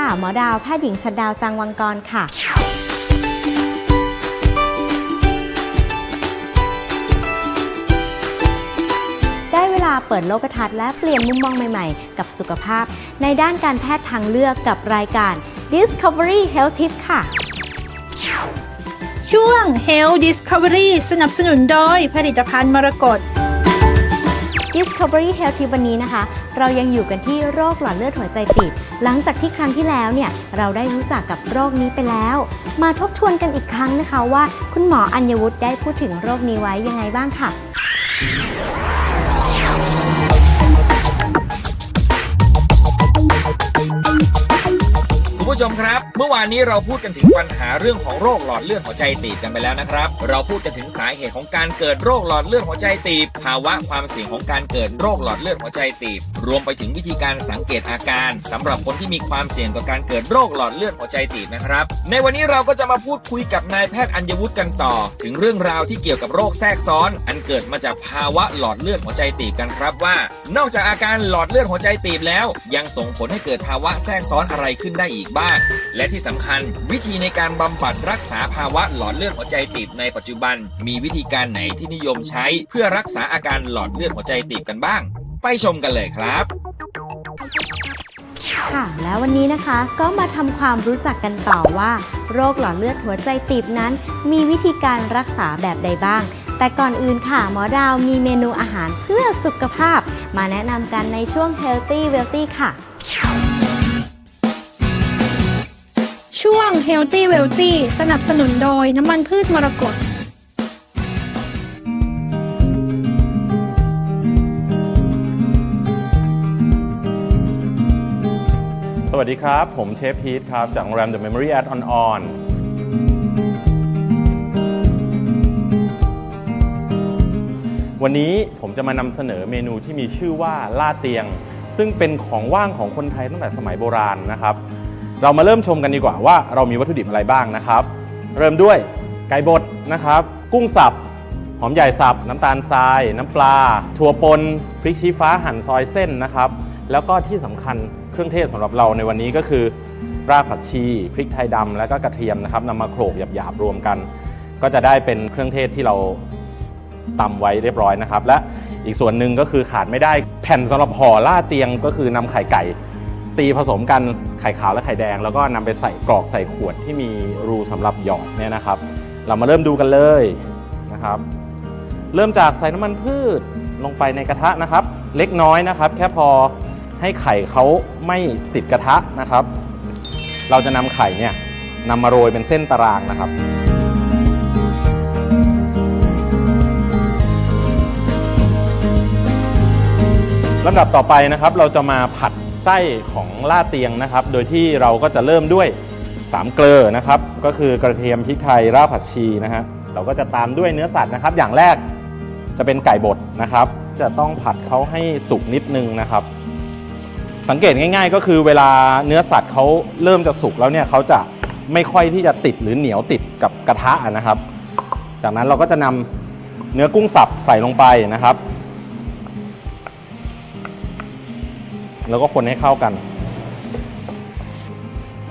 ค่ะ หมอดาวแพทย์หญิงชัดดาวจังวังกรค่ะ ได้เวลาเปิดโลกทัศน์และเปลี่ยนมุมมองใหม่ๆ กับสุขภาพ ในด้านการแพทย์ทางเลือกกับรายการ Discovery Health Tip ค่ะ ช่วง Health Discovery สนับสนุนโดยผลิตภัณฑ์มรกต Discovery Health ทิปวันนี้นะคะ เรายังอยู่กันที่โรคหลอดเลือดหัวใจตีบหลังจากที่ครั้งที่แล้วเนี่ยเราได้รู้จักกับโรคนี้ไปแล้ว มาทบทวนกันอีกครั้งนะคะว่า คุณหมออัญวุฒิได้พูดถึงโรคนี้ไว้ยังไงบ้างค่ะ ผู้ชมครับ เมื่อวานนี้เราพูดกันถึงปัญหาเรื่องของโรคหลอดเลือดหัวใจตีบกันไปแล้วนะครับ เราพูดกันถึงสาเหตุของการเกิดโรคหลอดเลือดหัวใจตีบ ภาวะความเสี่ยงของการเกิดโรคหลอดเลือดหัวใจตีบ รวมไปถึงวิธีการสังเกตอาการสำหรับคนที่มีความเสี่ยงต่อการเกิดโรคหลอดเลือดหัวใจตีบนะครับ ในวันนี้เราก็จะมาพูดคุยกับนายแพทย์อัญวุฒิกันต่อ ถึงเรื่องราวที่เกี่ยวกับโรคแทรกซ้อน อันเกิดมาจากภาวะหลอดเลือดหัวใจตีบกันครับว่า นอกจากอาการหลอดเลือดหัวใจตีบแล้ว ยังส่งผลให้เกิดภาวะแทรกซ้อนอะไรขึ้นได้อีกบ้างและที่สำคัญ วิธีในการบำบัดรักษาภาวะหลอดเลือดหัวใจตีบในปัจจุบัน มีวิธีการไหนที่นิยมใช้ เพื่อรักษาอาการหลอดเลือดหัวใจตีบกันบ้าง ไปชมกันเลยครับค่ะแล้ววันนี้นะคะก็มาทำความรู้จักกันต่อว่า โรคหลอดเลือดหัวใจตีบนั้น มีวิธีการรักษาแบบใดบ้าง แต่ก่อนอื่นค่ะ หมอดาวมีเมนูอาหารเพื่อสุขภาพ มาแนะนำกันในช่วง Healthy Wealthy ค่ะ ช่วง Healthy Wealthy สนับสนุนโดยน้ำมันพืชมรกตสวัสดีครับ ผมเชฟพีทครับ จากโรงแรม The Memory at On On วันนี้ผมจะมานำเสนอเมนูที่มีชื่อว่าลาเตียง ซึ่งเป็นของว่างของคนไทยตั้งแต่สมัยโบราณนะครับ เรามาเริ่มชมกันดีกว่าว่าเรามีวัตถุดิบอะไรบ้างนะครับ เริ่มด้วยไก่บดนะครับ กุ้งสับหอมใหญ่สับ น้ำตาลทราย น้ำปลา ถั่วปนพริกชี้ฟ้าหั่นซอยเส้นนะครับ แล้วก็ที่สำคัญเครื่องเทศสำหรับเราในวันนี้ก็คือ รากผักชี พริกไทยดำแล้วก็กระเทียมนะครับนำมาโขลกหยาบๆรวมกัน ก็จะได้เป็นเครื่องเทศที่เราตำไว้เรียบร้อยนะครับ และอีกส่วนหนึ่งก็คือขาดไม่ได้แผ่นสำหรับห่อล่าเตียงก็คือนำไข่ไก่ ตีผสมกันไข่ขาวและไข่แดง แล้วก็นำไปใส่กรอกใส่ขวดที่มีรูสำหรับหยอดเนี่ยนะครับ เรามาเริ่มดูกันเลยนะครับ เริ่มจากใส่น้ำมันพืชลงไปในกระทะนะครับ เล็กน้อยนะครับ แค่พอให้ไข่เขาไม่ติดกระทะนะครับ เราจะนำไข่เนี่ยนำมาโรยเป็นเส้นตารางนะครับลำดับต่อไปนะครับ เราจะมาผัด ไส้ของล่าเตียงนะครับ โดยที่เราก็จะเริ่มด้วย 3 เกลือนะครับ ก็คือกระเทียมพริกไทยรากผักชีนะฮะเราก็จะตามด้วยเนื้อสัตว์นะครับ อย่างแรกจะเป็นไก่บดนะครับ จะต้องผัดเขาให้สุกนิดนึงนะครับ สังเกตง่าย ๆ ก็คือเวลาเนื้อสัตว์เขาเริ่มจะสุกแล้วเนี่ยเขาจะไม่ค่อยที่จะติดหรือเหนียวติดกับกระทะนะครับ จากนั้นเราก็จะนำเนื้อกุ้งสับใส่ลงไปนะครับ แล้วก็คนให้เข้ากัน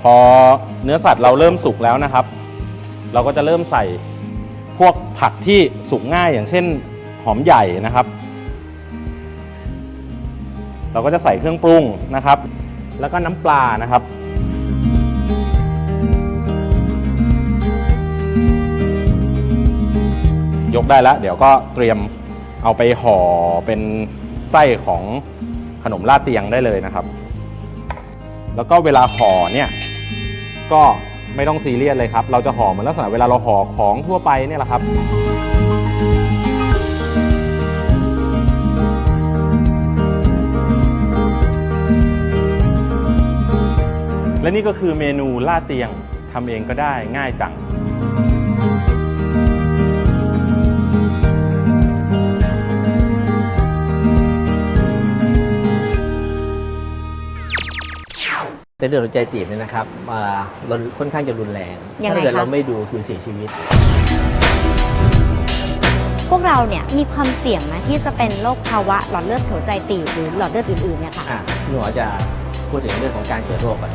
พอเนื้อสัตว์เราเริ่มสุกแล้วนะครับ เราก็จะเริ่มใส่พวกผักที่สุกง่ายอย่างเช่นหอมใหญ่นะครับ เราก็จะใส่เครื่องปรุงนะครับ แล้วก็น้ำปลานะครับยกได้แล้ว เดี๋ยวก็เตรียมเอาไปห่อเป็นไส้ของ ขนมลาดเตียงได้เลยนะครับ แล้วก็เวลาห่อเนี่ยก็ไม่ต้องซีเรียสเลยครับ เราจะห่อเหมือนลักษณะเวลาเราห่อของทั่วไปเนี่ยแหละครับและนี่ก็คือเมนูลาดเตียงทำเองก็ได้ง่ายจัง แต่เรื่องหัวใจตีบเนี่ยนะครับอ่ารุนค่อนข้างจะรุนแรงยังไงถ้าเกิดคะเราไม่ดูคุณเสียชีวิต พวกเราเนี่ยมีความเสี่ยงนะที่จะเป็นโรคภาวะหลอดเลือดหัวใจตีบหรือหลอดเลือดอื่นๆเนี่ยค่ะ อะคุณหมอจะพูดถึงเรื่องของการเกิดโรคก่อน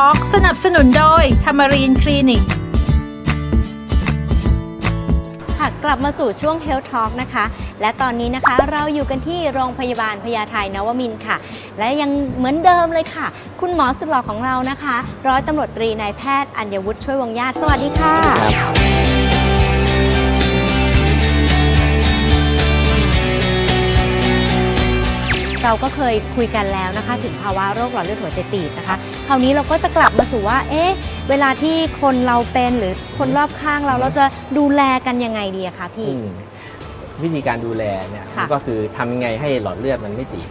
Health Talk สนับสนุนโดย t a m a r i n Clinic ค่ะกลับมาสู่ช่วง Health Talk นะคะ และตอนนี้นะคะเราอยู่กันที่โรงพยาบาลพญาไทนวมินทร์ค่ะ และยังเหมือนเดิมเลยค่ะ คุณหมอสุดหล่อของเรานะคะ ร้อยตำรวจตรีนายแพทย์อัญวุฒิช่วยวงญาติ สวัสดีค่ะ เราก็เคยคุยกันแล้วนะคะ ถึงภาวะโรคหลอดเลือดหัวใจตีบนะคะ ราวนี้เราก็จะกลับมาสู่ว่า เอ๊ะ เวลาที่คนเราเป็นหรือคนรอบข้างเราเราจะดูแลกันยังไงดีอะคะพี่ อืมวิธีการดูแลเนี่ยค่ะก็คือทำยังไงให้หลอดเลือดมันไม่ตีบ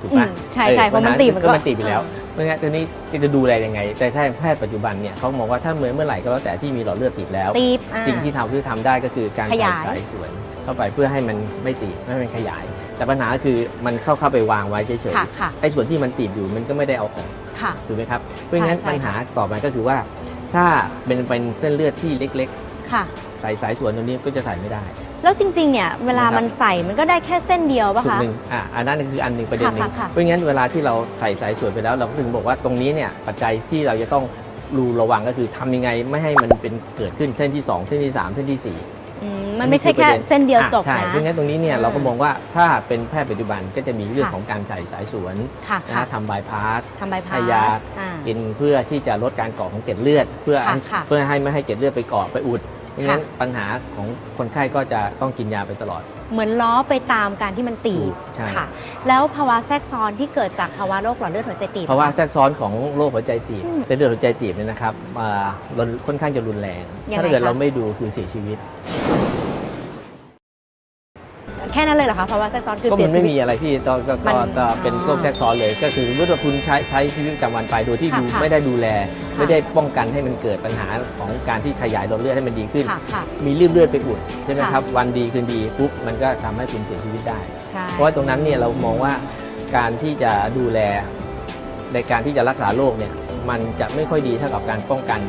ถูกอืปะมใช่ใช่เพราะมันตีบมันก็ก็มันตีบไปแล้ว เพราะงั้นตัวนี้จะดูแลยังไง แต่ถ้าแพทย์ปัจจุบันเนี่ยเขามองว่าถ้าเมื่อเมื่อไหร่ก็แล้วแต่ที่มีหลอดเลือดตีบแล้ว ตีบอ่า สิ่งที่ทำคือทำได้ก็คือการขใส่ยาย สายส่วนเข้าไปเพื่อให้มันไม่ตีบไม่ให้มันขยาย แต่ปัญหาคือมันเข้าเข้าไปวางไว้เฉยค่ะค่ะๆไอ้ส่วนที่มันตีบอยู่มันก็ไม่ได้เอาออก ค่ะ ถูกไหมครับ เพราะงั้นใช่ ปัญหาต่อมาก็คือว่า ถ้าเป็นเป็นเส้นเลือดที่เล็กค่ะๆใส่สายส่วนตรงนี้ก็จะใส่ไม่ได้ แล้วจริงๆเนี่ยเวลานะครับมันใส่มันก็ได้แค่เส้นเดียวป่ะส่วนคะ หนึ่งอะอันนั้นคืออันหนึ่งประเด็นหนึ่งค่ะค่ะ เพราะงั้นเวลาที่เราใส่สายส่วนไปแล้ว เราก็ถึงบอกว่าตรงนี้เนี่ยปัจจัยที่เราจะต้องรูระวังก็คือทำยังไงไม่ให้มันเป็นเกิดขึ้นเส้นที่สองเส้นที่สามเส้นที่สี่ อืมมันไม่ใช่แค่เส้นเดียวจบใช่นะ เพราะงั้นตรงนี้เนี่ยอ่าเราก็มองว่าถ้าเป็นแพทย์ปัจจุบันก็จะมีเรื่องค่ะ ของการใส่สายสวนค่ะนะค่ะฮะทำบายพาส ทำใบพาให้สยาอ่า กินเพื่อที่จะลดการก่อของเกล็ดเลือด เพื่อค่ะค่ะเพื่อให้ไม่ให้เกล็ดเลือดไปก่อไปอุด เพราะงั้นค่ะปัญหาของคนไข้ก็จะต้องกินยาไปตลอด เหมือนล้อไปตามการที่มันตีบใช่ ค่ะ แล้วภาวะแทรกซ้อนที่เกิดจากภาวะโรคหลอดเลือดหัวใจตีบเพราะว่าแทรกซ้อนของโรคหัวใจตีบอืมเส้นเลือดหัวใจตีบเนี่ยนะครับอ่ารุนค่อนข้างจะรุนแรง ยังไงถ้าเกิดคะ เราไม่ดูคือเสียชีวิตแค่นั้นเลยเหรอคะภาวะแทรกซ้อนคือก็เสีมัยนชีไม่วิตมีอะไรที่ต้องก็มันก็ก็เป็นอ๋อโรคแทรกซ้อนเลย ก็คือเมื่อคุณใช้ใช้ชีวิตประจำวันไปโดยที่ค่ะดูค่ะไม่ได้ดูแลค่ะไม่ได้ป้องกันให้มันเกิดปัญหาของการที่ขยายหลอดเลือดให้มันดีขึ้น ค่ะค่ะ มีเลือดเลือดไปอุดใช่ไหมค่ะ ครับวันดีคืนดีปุ๊บมันก็ทำให้คุณเสียชีวิตได้ ใช่ เพราะว่าตรงนั้นเนี่ยเรามองว่าการที่จะดูแลในการที่จะรักษาโรคเนี่ยมันจะไม่ค่อยดีเท่ากับการป้องกัน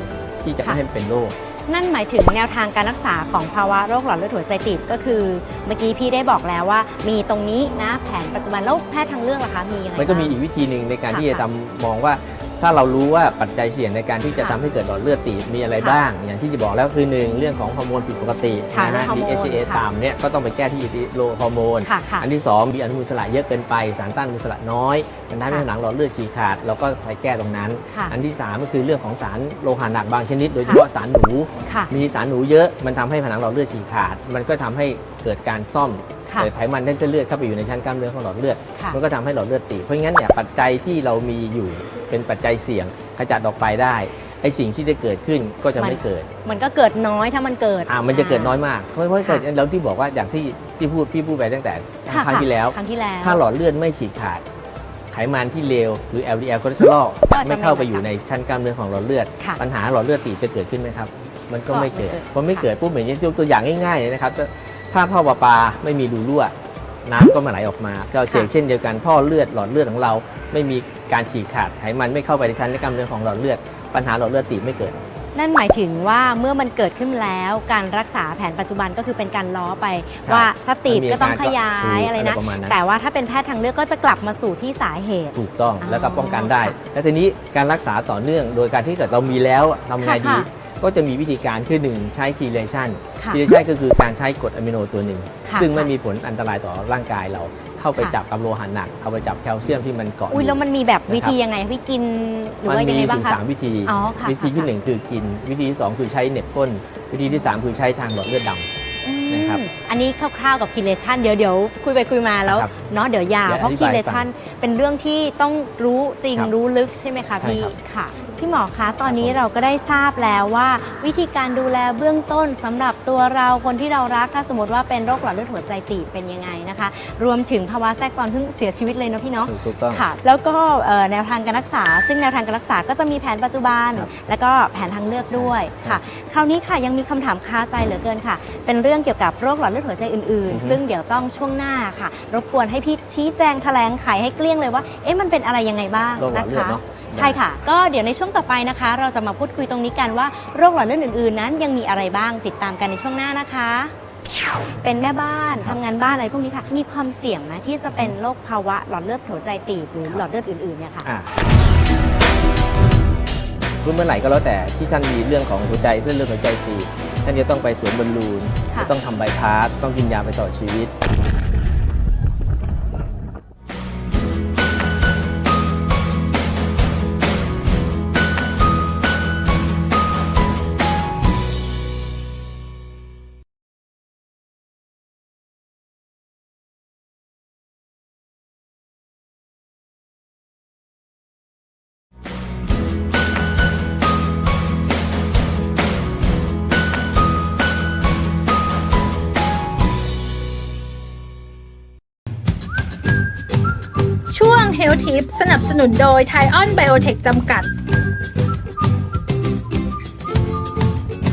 ที่จะไม่ให้เป็นโรค นั่นหมายถึงแนวทางการรักษาของภาวะโรคหลอดเลือดหัวใจตีบก็คือ เมื่อกี้พี่ได้บอกแล้วว่า มีตรงนี้นะแผนปัจจุบันแล้วแพทย์ทางเลือกล่ะคะมีอะไรมันก็มีบ้าง อีกวิธีหนึ่งในการที่จะค่ะ ทำมองว่า ถ้าเรารู้ว่าปัจจัยเสี่ยงในการที่จะค่ะทำให้เกิดหลอดเลือดตีบมีอะไรค่ะบ้าง อย่างที่จะบอกแล้วคือหนึ่งเรื่องของฮอร์โมนผิดปกติค่ะนะฮะฮอร์โมน DHA ค่ะต่ำเนี่ยก็ต้องไปแก้ที่โลฮอร์โมนค่ะค่ะอันที่สองมีอนุมูลอิสระเยอะเกินไป สารต้านอนุมูลอิสระน้อยมันทำให้ค่ะผนังหลอดเลือดฉีกขาดเราก็ไปแก้ตรงนั้นค่ะอันที่สามก็คือเรื่องของสารโลหะหนักบางชนิด โดยเฉค่ะพาะสารหนูค่ะมีสารหนูเยอะมันทำให้ผนังหลอดเลือดฉีกขาด มันก็ทำให้เกิดการซ่อมค่ะเกิดไขมันในเส้นเลือดเข้าไปอยู่ในชั้นกล้ามเนื้อของหลอดเลือด ค่ะมันก็ทำให้หลอดเลือดตีบเพราะงั้นเนี่ยปัจจัยที่เรามีอยู่เป็นปัจจัยเสี่ยงขจัดออกไปได้ไอ้สิ่งที่จะเกิดขึ้นก็จะมัน ไม่เกิดมันก็เกิดน้อยถ้ามันเกิด อ่ามันจะเกิดน้อยมากเพราะเพราะค่ะเกิดแล้วที่บอกว่าอย่างที่ที่พูดพี่พูดไปตั้งแต่ค่ะครั้งที่แล้ว ครั้งที่แล้ว ถ้าหลอดเลือดไม่ฉีกขาด ไขมันที่เลวหรือ LDL คอเลสเตอรอลก็จะไม่เข้าไปไม่อยู่ในชั้นกล้ามเนื้อของหลอดเลือด ค่ะปัญหาหลอดเลือดตีบจะเกิดขึ้นไหมครับ มันก็ก็ไม่เกิดไม่เกิด พอไม่ค่ะเกิดปุ๊บเหมือนยกตัวอย่างง่ายๆเลยนะครับ ถ้าท่อประปาไม่มีรูรั่ว น้ำก็มาไหลออกมาก็เช่นเช่นเดียวกันท่อเลือดหลอดเลือดของเรา ไม่มีการฉีกขาดไขมันไม่เข้าไปในชั้นกล้ามเนื้อของหลอดเลือด ปัญหาหลอดเลือดตีบไม่เกิด นั่นหมายถึงว่าเมื่อมันเกิดขึ้นแล้ว การรักษาแผนปัจจุบันก็คือเป็นการล้อไป ใช่ว่าถ้าติดมันมีก็ต้องขยาอาการยก็อะไรนะ อะไรประมาณนั้น แต่ว่าถ้าเป็นแพทย์ทางเลือกก็จะกลับมาสู่ที่สาเหตุ ถูกต้องอ๋อแล้วก็ป้องกันได้แล้วทีนี้การรักษาต่อเนื่อง โดยการที่เกิดเรามีแล้วทำไงค่ะดี ค่ะ ก็จะมีวิธีการคือหนึ่งใช้คีเลชันค่ะคีเลชันก็คือการใช้กรดอะมิโนตัวหนึ่ง ค่ะซึ่งไม่ค่ะมีผลอันตรายต่อร่างกายเรา เข้าไปค่ะ จับกับโลหะหนัก เข้าไปจับแคลเซียมที่มันเกาะอุ้ยยู่แล้วมันมีแบบนะครับวิธียังไงพี่กินหรือมันว่ายังมีไงบ้าถึงงคะ สามวิธี อ๋อค่ะวิธีที่ค่ะ หนึ่งคือกิน วิธีที่สองคือใช้เหน็บก้น วิธีที่สามคือใช้ทางหลอดเลือดดำอืม นะครับ อันนี้คร่าวๆกับกิเลชันเดี๋ยวเดี๋ยวคุยไปคุยมาแล้วครับเนาะเดี๋ยวยาวเดี๋ยวเพราะอธิกิบายเลชันเป็นเรื่องที่ต้องรู้จริงครับรู้ลึกใช่ไหมคะใช่พี่ครับค่ะ พี่หมอคะตอนนี้ครับผมเราก็ได้ทราบแล้วว่า วิธีการดูแลเบื้องต้นสำหรับตัวเราคนที่เรารักถ้าสมมติว่าเป็นโรคหลอดเลือดหัวใจตีบเป็นยังไงนะคะ รวมถึงภาวะแทรกซ้อนเพิ่งเสียชีวิตเลยเนาะพี่เนาะถูกถูกต้อง ค่ะแล้วก็เอ่อแนวทางการรักษา ซึ่งแนวทางการรักษาก็จะมีแผนปัจจุบัน ครับ แล้วก็แผนทางเลือกด้วยครัค่ะบคราวนี้ค่ะยังมีคำถามคาใจเหลือเกินค่ะ เป็นเรื่องเกี่ยวกับโรคหลอดเลือดหัวใจอื่นอือฮึๆซึ่งเดี๋ยวต้องช่วงหน้าค่ะ รบกวนให้พี่ชี้แจงแถลงไขให้เกลี้ยงเลยว่า เอ๊ะมันเป็นอะไรยังไงบ้างโรคหลอนะดเลือดคะ เนาะ ใช่ค่ะ ก็เดี๋ยวในช่วงต่อไปนะคะ เราจะมาพูดคุยตรงนี้กันว่าโรคหลอดเลือดอื่นๆ นั้นยังมีอะไรบ้างติดตามกันในช่วงหน้านะคะ เป็นแม่บ้านทำงานบ้านอะไรพวกนี้ค่ะ มีความเสี่ยงไหมที่จะเป็นโรคภาวะหลอดเลือดหัวใจตีบหรือหลอดเลือดอื่นๆเนี่ยค่ะ อะคุณเมื่อไหร่ก็แล้วแต่ที่ท่านมีเรื่องของหัวใจเส้นเลือดหัวใจตีบ ท่านจะต้องไปสวนบอลลูนค่ะ จะต้องทำใบพาสต้องกินยาไปตลอดชีวิต ช่วง Health Tip สนับสนุนโดย t h a i o n Biotech จำกัด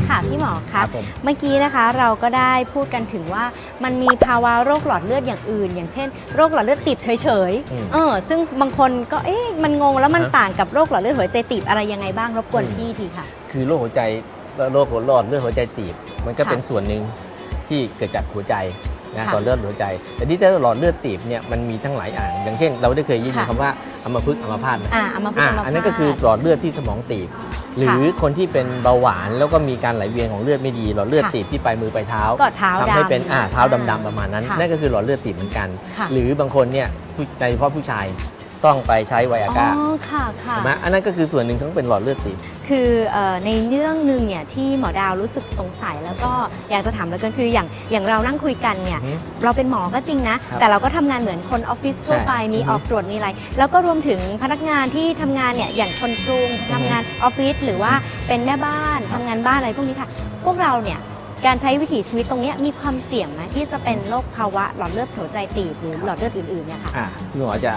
ค่ะพี่หมอคคะรับผม เมื่อกี้นะคะเราก็ได้พูดกันถึงว่ามันมีภาวะโรคหลอดเลือดอย่างอื่น อย่างเช่นโรคหลอดเลือดตีบเฉยอืม ๆเออซึ่งบางคนก็เอ๊ะมันงงแล้วมันฮะต่างกับโรคหลอดเลือดหัวใจตีบอะไรยังไงบ้างรบกวนอืมพี่ทีค่ะ คือโรคหัวใจโรคหลอดเลือดหัวใจตีบ มันก็ค่ะ เป็นส่วนหนึ่งที่เกิดจากหัวใจ นะค่ะ หลอดเลือดหัวใจ แต่ที่ถ้าหลอดเลือดตีบเนี่ยมันมีทั้งหลายอย่าง อย่างเช่น เราได้เคยยินค่ะคำว่าอัมพฤกษ์อัมพาตไหม อ่าเอามาพูดอะเอามาอันนั้นก็คือหลอดเลือดที่สมองตีบ หรือคนที่เป็นเบาหวานแล้วก็มีการไหลเวียนของเลือดไม่ดี หลอดเลือดค่ะตีบที่ปลายมือปลายเท้าก็เท้าทำดำ ให้เป็นอ่าเท้าดำๆประมาณนั้น ค่ะนั่นก็คือหลอดเลือดตีบเหมือนกัน ค่ะ หรือบางคนเนี่ยผู้โดยเฉพาะผู้ชาย ต้องไปใช้ไวอาอ๋ก้าอค่ะค่ะใช่ไหมอันนั้นก็คือส่วนหนึ่งทั้งเป็นหลอดเลือดตีบ คือเอ่อในเรื่องหนึ่งเนี่ยที่หมอดาวรู้สึกสงสัยแล้วก็อยากจะถามแล้วกันคืออย่างอย่างเรานั่งคุยกันเนี่ยอือฮึเราเป็นหมอก็จริงนะ ครับแต่เราก็ทำงานเหมือนคนออฟฟิศทั่วไปใช่มีอือฮึออกตรวจมีอะไร แล้วก็รวมถึงพนักงานที่ทำงานเนี่ยอย่างคนกรุงอือฮึทำงานออฟฟิศหรือว่าเป็นแม่บ้านทำงานบ้านอะไรพวกนี้ค่ะ พวกเราเนี่ยการใช้วิถีชีวิตตรงเนี้ยมีความเสี่ยงไหมที่จะเป็นโรคภาวะหลอดเลือดหัวใจตีบหรือหลอดเลือดอื่นๆเนี่ยค่ะ อะคุณหมอจะ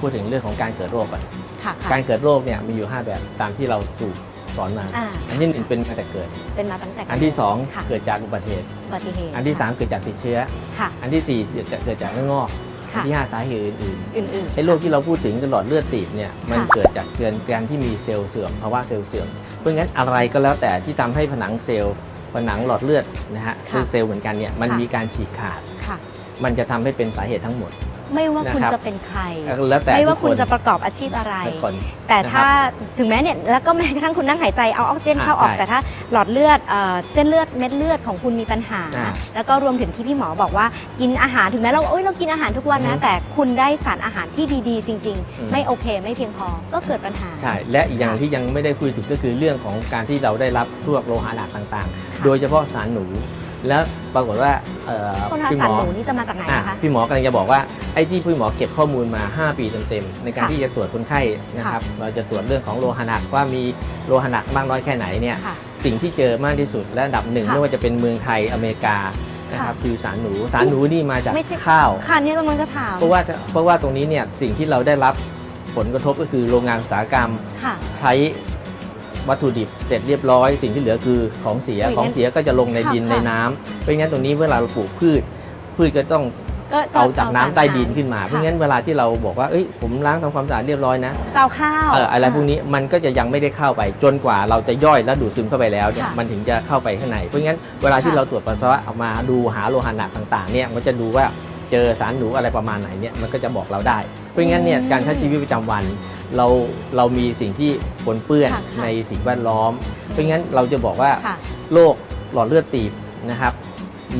พูดถึงเรื่องของการเกิดโรคก่อนค่ะค่ะการเกิดโรคเนี่ยมีอยู่ 5 แบบตามที่เราถูกสอนมา อ่าอันที่หนึ่งเป็นมาแต่เกิด เป็นมาตั้งแต่อันที่สองค่ะเกิดจากอุบัติเหตุ อุบัติเหตุอันที่สามเกิดจากติดเชื้อ ค่ะอันที่สี่เกิดจากเกิดจากเนื้องอกอันค่ะที่ห้าสาเหตุอื่นอื่นๆ ไอ้โรคที่เราพูดถึงคือหลอดเลือดตีบเนี่ยมันค่ะเกิดจากเกินการที่มีเซลล์เสื่อมภาวะเซลล์เสื่อมเพราะงั้นอะไรก็แล้วแต่ที่ทำให้ผนังเซลล์ผนังหลอดเลือดนะฮะค่ะคือเซลล์เหมือนกันเนี่ยมันค่ะ มีการฉีกขาดๆค่ะ มันจะทำให้เป็นสาเหตุทั้งหมด ไม่ว่าคุณนะครับจะเป็นใคร แล้วแต่ไม่ทุว่ากคคุณนจะประกอบอาชีพอะไร ทุกคนแต่นะครับถ้าถึงแม้เนี่ยแล้วก็แม้กระทั่งคุณนั่งหายใจเอาออกซิเจนอ่าเข้าออกใช่แต่ถ้าหลอดเลือดเอ่อเส้นเลือดเม็ดเลือดของคุณมีปัญหา อ่าแล้วก็รวมถึงที่พี่หมอบอกว่ากินอาหารถึงแม้เราเอ้ยเรากินอาหารทุกวันนะ อืมแต่คุณได้สารอาหารที่ดีๆ จริง อืม ๆ ไม่โอเค ไม่เพียงพอก็เกิดปัญหา ใช่และอีกอย่างค่ะที่ยังไม่ได้คุยถึงก็คือเรื่องของการที่เราได้รับพวกโลหะหนักต่างค่ะๆโดยเฉพาะสารหนู แล้วปรากฏว่าเอ่อคนทาพี่หสารมอหนูนี่จะมาจากไหนอะนะคะ พี่หมอกำลังจะบอกว่าไอ้ที่พี่หมอเก็บข้อมูลมา 5 ปีเต็มๆในการค่ะที่จะตรวจคนไข้นะครับ เราจะตรวจเรื่องของโลหะหนักว่ามีโลหะหนักมากน้อยแค่ไหนเนี่ยค่ะสิ่งที่เจอมากที่สุดและอันดับหนึ่งค่ะไม่ว่าจะเป็นเมืองไทยอเมริกานะครับค่ะคือสารหนูสารหนูนี่มาจากไม่ใช่ ข้าว ค่ะเนี่ยกำลังจะถามเพราะว่าเพราะว่าตรงนี้เนี่ยสิ่งที่เราได้รับผลกระทบก็คือโรงงานอุตสาหกรรม ค่ะ ใช้ วัตถุดิบเสร็จเรียบร้อย สิ่งที่เหลือคือของเสีย อุ๊ยของเสียก็จะลงในค่ะดินค่ะในน้ำเพราะงั้นตรงนี้เวลาเราปลูกพืช พืชก็ต้องก็เอาจากน้ำใต้ดินค่ะขึ้นมา เพราะงั้นเวลาที่เราบอกว่าเอ้ยผมล้างทำความสะอาดเรียบร้อยนะเตาข้าว เอออะไรพวกนี้มันก็จะยังไม่ได้เข้าไปจนกว่าเราจะย่อยและดูดซึมเข้าไปแล้วเนี่ยค่ะมันถึงจะเข้าไปข้างในเพราะงั้นเวลาที่ค่ะ เราตรวจปัสสาวะออกมาดูหาโลหะหนักต่างๆเนี่ยมันจะดูว่า เจอสารหนูอะไรประมาณไหนเนี่ยมันก็จะบอกเราได้ เพราะงั้นเนี่ยการใช้ชีวิตประจำวัน เราเรามีสิ่งที่ปนเปื้อนค่ะค่ะในสิ่งแวดล้อม เพราะงั้นเราจะบอกว่าค่ะโรคหลอดเลือดตีบนะครับ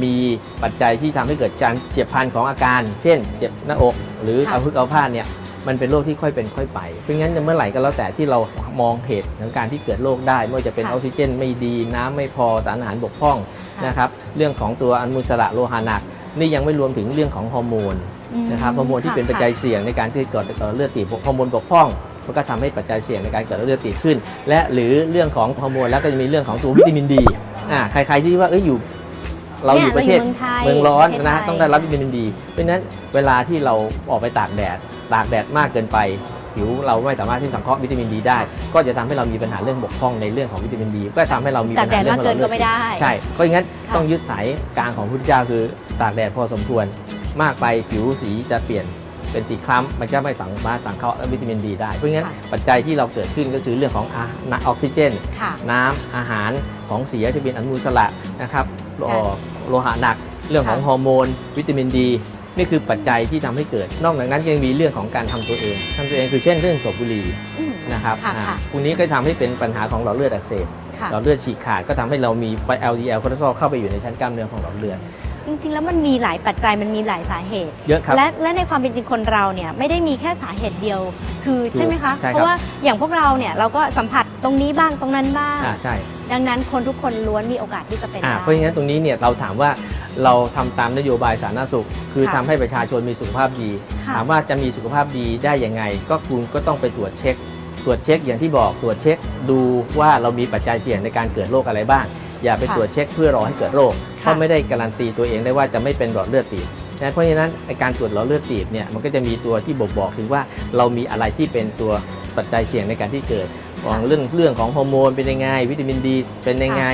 มีปัจจัยที่ทำให้เกิดการเจ็บพันของอาการ เช่น เจ็บหน้าอก หรือค่ะเอาพึกเอาพลาดเนี่ยมันเป็นโรคที่ค่อยเป็นค่อยไป เพราะงั้นเมื่อไหร่ก็แล้วแต่ที่เรามองเหตุของการที่เกิดโรคได้ไม่ว่าจะเป็นออกซิเจน ไม่ดีน้ำไม่พอสารอาหารบกพร่องค่ะนะครับ เรื่องของตัวอนุมูลอิสระโลหะหนัก นี่ยังไม่รวมถึงเรื่องของฮอร์โมนอืมนะครับฮอร์โมนที่เป็นค่ะปัจจัยเสี่ยงในการที่เกิดเอ่อเลือดตีบฮอร์โมนบกพร่องมันก็ทำให้ปัจจัยเสี่ยงในการเกิดเลือดตีบขึ้น และหรือเรื่องของฮอร์โมนแล้วก็จะมีเรื่องของตัววิตามินดีอ่าใครๆที่ว่าเอ้ยอยู่เราอยู่ประเทศนี่ยเราเมืองร้อนประเทศนะฮะไทยต้องได้รับวิตามินดี เพราะฉะนั้นเวลาที่เราออกไปตากแดดตากแดดมากเกินไป ผิวเราไม่สามารถที่สังเคราะห์วิตามินดีได้ ก็จะทำให้เรามีปัญหาเรื่องบกพร่องในเรื่องของวิตามินดี ก็ทำให้เรามีตาปักญแดหาดเรื่อมางกของเกินหลก็อดเลือดไม่ได้ใช่เพราะงั้นค่ะต้องยึดสายกลางของพุทธเจ้าคือตากแดดพอสมควรมากไปผิวสีจะเปลี่ยนเป็นสีคล้ำมันจะไม่สามารถสังเคราะห์วิตามินดีได้เพราะงั้นค่ะปัจจัยที่เราเกิดขึ้นก็คือเรื่องของอาออกซิเจนค่ะน้ำอาหารของเสียที่เป็นอนุมูลอิสระนะครับโลค่ะโลหะหนัก เรื่องของค่ะฮอร์โมน วิตามินดี นี่คือปัจจัยที่ทำให้เกิด นอกจากนั้นยังมีเรื่องของการทำตัวเองทำตัวเองคือเช่นเรื่องสูบบุหรี่อืมนะครับค่ะอ่าค่ะพวกนี้ก็ทำให้เป็นปัญหาของหลอดเลือดอักเสบค่ะหลอดเลือดฉีกขาดก็ทำให้เรามีไป LDL คอเลสเตอรอลเข้าไปอยู่ในชั้นกล้ามเนื้อของหลอดเลือดจริง ๆ แล้วมันมีหลายปัจจัยมันมีหลายสาเหตุเยอะครับและและในความเป็นจริงคนเราเนี่ยไม่ได้มีแค่สาเหตุเดียว คือใช่ไหมคะใช่ครับเพราะว่าอย่างพวกเราเนี่ยเราก็สัมผัสตรงนี้บ้างตรงนั้นบ้างอ่าใช่ดังนั้นคนทุกคนล้วนมีโอกาสที่จะเป็นอ่าได้เพราะฉะนั้นตรงนี้เนี่ยเราถามว่า เราทำตามนโยบายสาธารณสุข คือค่ะทำให้ประชาชนมีสุขภาพดีค่ะถามว่าจะมีสุขภาพดีได้ยังไง ก็คุณก็ต้องไปตรวจเช็ค ตรวจเช็คอย่างที่บอกตรวจเช็คดูว่าเรามีปัจจัยเสี่ยงในการเกิดโรคอะไรบ้าง อย่าไปค่ะตรวจเช็คเพื่อรอให้เกิดโรคเพราะไม่ได้การันตีตัวเองได้ว่าจะไม่เป็นหลอดเลือดตีบนะเพราะฉะนั้นในการตรวจหลอดเลือดตีบเนี่ยมันก็จะมีตัวที่บอกบอกถึงว่าเรามีอะไรที่เป็นตัวปัจจัยเสี่ยงในการที่เกิด ของเรื่องเรื่องของฮอร์โมนเป็นยังไง วิตามินดี เป็นยังไง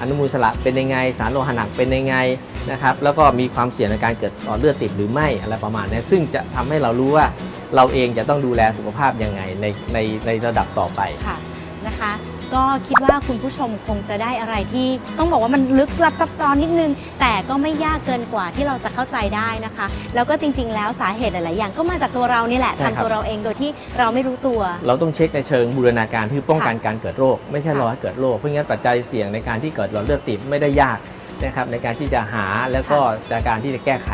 อนุมูลอิสระเป็นยังไง สารโลหะหนักเป็นยังไงนะครับแล้วก็มีความเสี่ยงในการเกิดหลอดเลือดติดหรือไม่อะไรประมาณนี้ซึ่งจะทำให้เรารู้ว่าเราเองจะต้องดูแลสุขภาพยังไงในในในระดับต่อไปค่ะ นะคะ ก็คิดว่าคุณผู้ชมคงจะได้อะไรที่ต้องบอกว่ามันลึกลับซับซ้อนนิดนึง แต่ก็ไม่ยากเกินกว่าที่เราจะเข้าใจได้นะคะ แล้วก็จริง ๆ แล้วสาเหตุหลายๆอย่างก็มาจากตัวเรานี่แหละใช่ครับ ทำตัวเราเองโดยที่เราไม่รู้ตัว เราต้องเช็คในเชิงบูรณาการที่ป้องกันการเกิดโรค ไม่ใช่ค่ะรอให้เกิดโรคเพราะงั้นปัจจัยเสี่ยงในการที่เกิดหลอดเลือดติดไม่ได้ยากนะครับในการที่จะหาแล้วก็จากการที่จะแก้ไข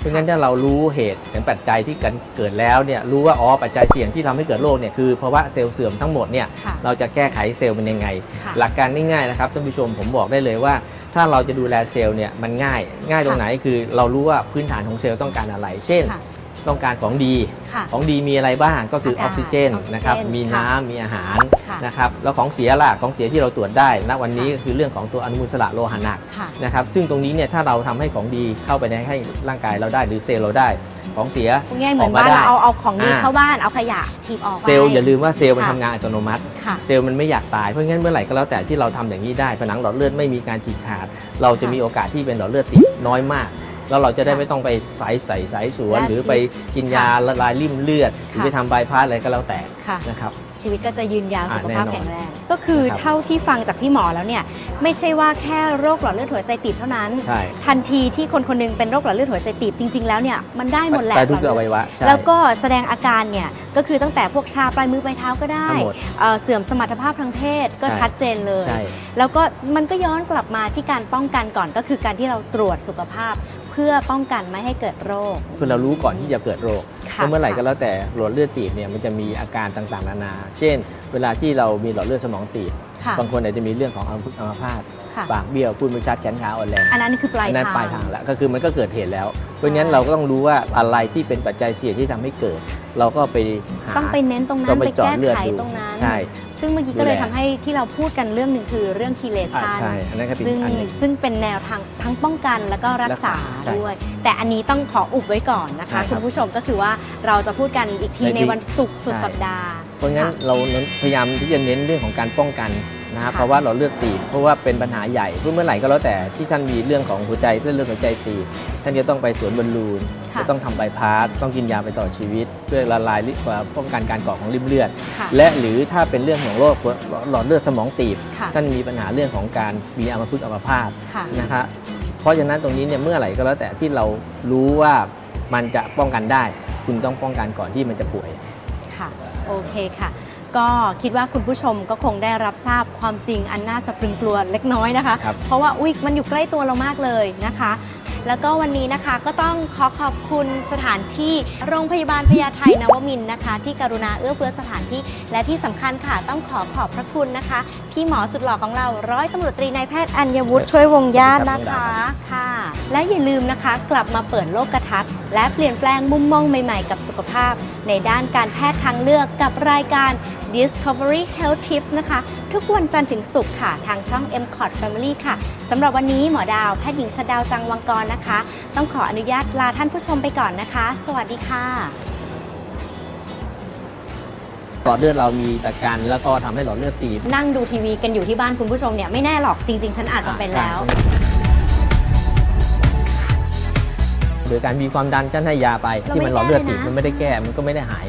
เพราะงั้นถ้าเรารู้เหตุถึงปัจจัยที่กันเกิดแล้วเนี่ยรู้ว่าอ๋อปัจจัยเสี่ยงที่ทำให้เกิดโรคเนี่ยคือภาวะเซลล์เสื่อมทั้งหมดเนี่ยค่ะเราจะแก้ไขเซลล์เป็นยังไงค่ะหลักการง่ายๆนะครับท่านผู้ชมผมบอกได้เลยว่า ถ้าเราจะดูแลเซลล์เนี่ยมันง่าย ง่ายตรงไหนคือเรารู้ว่าพื้นฐานของเซลล์ต้องการอะไร เช่นค่ะ ต้องการของดี ค่ะ ของดีมีอะไรบ้างก็คือออาอกกาศซิเจนออกซิเจนนะครับค่ะมีน้ำมีอาหารค่ะ นะครับ แล้วของเสียล่ะของเสียที่เราตรวจได้ณวันนี้ค่ะก็คือเรื่องของตัวอนุมูลอิสระโลหะหนัก ค่ะ นะครับซึ่งตรงนี้เนี่ยถ้าเราทำให้ของดีเข้าไปในให้ร่างกายเราได้หรือเซลล์เราได้ของเสียง่ายๆเหมือนออกมาบ้านเราได้เอาเอาของดีอ่าเข้าบ้านเอาขยะถีบออกไป เซลล์อย่าลืมว่าเซลล์มันค่ะ ทำงานอัตโนมัติ ค่ะ เซลล์มันไม่อยากตายเพราะงั้นเมื่อไหร่ก็แล้วแต่ที่เราทำอย่างนี้ได้ผนังหลอดเลือดไม่มีการฉีกขาด เราจะมีโอกาสที่เป็นหลอดเลือดติดน้อยมาก แล้วเราจะได้ค่ะไม่ต้องไปสายใส่สายสวน และหรือไปกินยาละลายริ่มเลือด หรือค่ะไปทำบายพาสอะไรก็แล้วแต่ค่ะ นะครับ ชีวิตก็จะยืนยาวอ่าสุขภาพแน่นอนแข็งแรง ก็คือนะครับ เท่าที่ฟังจากพี่หมอแล้วเนี่ยไม่ใช่ว่าแค่โรคหลอดเลือดหัวใจตีบเท่านั้น ใช่ ทันทีที่คนคนหนึงเป็นโรคหลอดเลือดหัวใจตีบจริง ๆ แล้วเนี่ยมันได้หมดแหละไปทุกหลออดวัเลืยวะอดใช่ แล้วก็แสดงอาการเนี่ยก็คือตั้งแต่พวกชาปลายมือปลายเท้าก็ได้ทั้งหมด เอ่อเสื่อมสมรรถภาพทางเพศก็ใช่ ชัดเจนเลย ใช่ แล้วก็มันก็ย้อนกลับมาที่การป้องกันก่อนก็คือการที่เราตรวจสุขภาพเพื่อป้องกันไม่ให้เกิดโรค คือเรารู้ก่อนที่จะเกิดโรคค่ะแล้วเมื่อไหร่ก็แล้วแต่หลอดเลือดตีบเนี่ยมันจะมีอาการต่างๆนานา เช่น เวลาที่เรามีหลอดเลือดสมองตีบ ค่ะ บางคนอาจจะมีเรื่องของอัมพฤกษ์อัมพาตค่ะ ปากเบี้ยวพูดไม่ชัดแขนขาอ่อนแรง อันนั้นคือปลายอันนั้นทาง ปลายทางแล้วก็คือมันก็เกิดเหตุแล้ว เพราะฉะนั้นเราก็ต้องรู้ว่าอะไรที่เป็นปัจจัยเสี่ยงที่ทำให้เกิด เราก็ไปหา ต้องไปเน้นตรงนั้ต้อนงไปไปเจาะแก้เลือดไขดูตรงนั้น ใช่ ซึ่งเมื่อกี้ก็เลยดูแล ทำให้ที่เราพูดกันเรื่องหนึ่งคือเรื่องคีเลอ่าชัน ใช่อันนั้นก็เป็นซึ่งอันหนึ่งซึ่งเป็นแนวทางทั้งป้องกันแล้วก็รักษารักษาใช่ด้วย แต่อันนี้ต้องขออุบไว้ก่อนนะคะใช่ครับคุณผู้ชมก็คือว่าเราจะพูดกันอีกทีในในที่วันศุกร์สุดใช่ สัปดาห์เพราะงั้นค่ะ เราเน้นพยายามที่จะเน้นเรื่องของการป้องกัน นะครับค่ะเพราะว่าหลอดเลือดตีบเพราะว่าเป็นปัญหาใหญ่เมื่อไหร่ก็แล้วแต่ที่ท่านมีเรื่องของหัวใจเส้นเลือดหัวใจตีบท่านจะต้องไปสวนบอลลูนค่ะจะต้องทำใบพาสต้องกินยาไปต่อชีวิต เพื่อละลายลิป้องกันการก่อของริ่มเลือดค่ะและหรือถ้าเป็นเรื่องของโรคหลอดเลือดสมองตีบค่ะท่านมีปัญหาเรื่องของการมีอัมพฤกษ์อัมพาตค่ะนะครับเพราะฉะนั้นตรงนี้เนี่ยเมื่อไหร่ก็แล้วแต่ที่เรารู้ว่ามันจะป้องกันได้ คุณต้องป้องกันก่อนที่มันจะป่วยค่ะโอเคค่ะ ก็คิดว่าคุณผู้ชมก็คงได้รับทราบความจริงอันน่าสะพรึงกลัวเล็กน้อยนะคะ ครับ เพราะว่าอุ๊ยมันอยู่ใกล้ตัวเรามากเลยนะคะ แล้วก็วันนี้นะคะก็ต้องขอขอบคุณสถานที่โรงพยาบาลพญาไทนวมินทร์นะคะ ที่กรุณาเอื้อเฟื้อสถานที่ และที่สำคัญค่ะต้องขอขอบพระคุณนะคะ พี่หมอสุดหล่อของเราร้อยตำรวจตรีนายแพทย์อัญวุฒิช่วยวงญาตินะคะค่ะและอย่าลืมนะคะกลับมาเปิดโลกทัศน์และเปลี่ยนแปลงมุมมองใหม่ๆ กับสุขภาพ ในด้านการแพทย์ทางเลือกกับรายการ Discovery Health Tips นะคะ ทุกวันจันทร์ถึงศุกร์ค่ะ ทางช่อง m c o t Family ค่ะสำหรับวันนี้หมอดาวแพทย์หญิงสดาวจังวังกรนะคะ ต้องขออนุญาตลาท่านผู้ชมไปก่อนนะคะ สวัสดีค่ะหลอดเลือดเรามีตะกันแล้วก็ทำให้หลอดเลือดตีบนั่งดูทีวีกันอยู่ที่บ้านคุณผู้ชมเนี่ยไม่แน่หรอกจริง ๆ ฉันอาจจะเป็นแล้ว หรือการมีความดันฉันให้ยาไปเราที่ไม่มันหลอดเลือดตีบแก้เลยนะ มันไม่ได้แก้มันก็ไม่ได้หาย